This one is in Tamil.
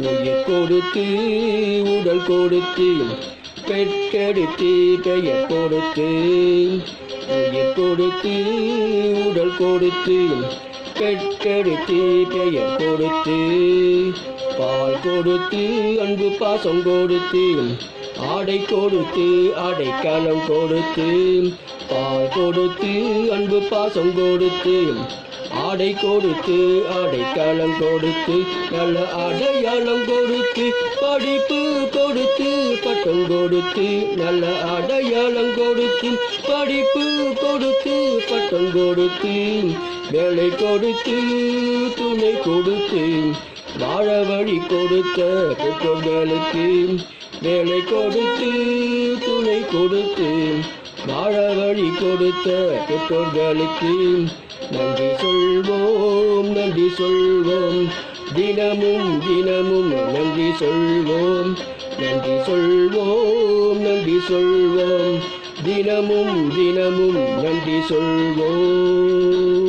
உயிர் கொடுத்து உடல் கொடுத்து பெற்றெடுத்து பெயர் கொடுத்து. உயிர் கொடுத்து உடல் கொடுத்து பெற்றெடுத்து பெயர் கொடுத்து. பால் கொடுத்து அன்பு பாசம் கொடுத்து. ஆடை கொடுத்து அடைக்கலம் கொடுத்து. பால் கொடுத்து அன்பு பாசம் கொடுத்து. ஆடை கொடுத்து அடைக்கலம் கொடுத்து நல்ல அடையாளம் கொடுத்து படிப்பு கொடுத்து பட்டம் கொடுத்து நல்ல அடையாளம் கொடுத்து படிப்பு கொடுத்து பட்டம் கொடுத்து வேலை கொடுத்து துணை கொடுத்து வாழ வழி கொடுத்த பெற்றோர்களுக்கு வேலை கொடுத்து துணை கொடுத்து வாழ வழி கொடுத்த பெற்றோர்களுக்கு நன்றி சொல்வோம் நன்றி சொல்வோம். தினமும் தினமும் நன்றி சொல்வோம். நன்றி சொல்வோம் நன்றி சொல்வோம். தினமும் தினமும் நன்றி சொல்வோம்.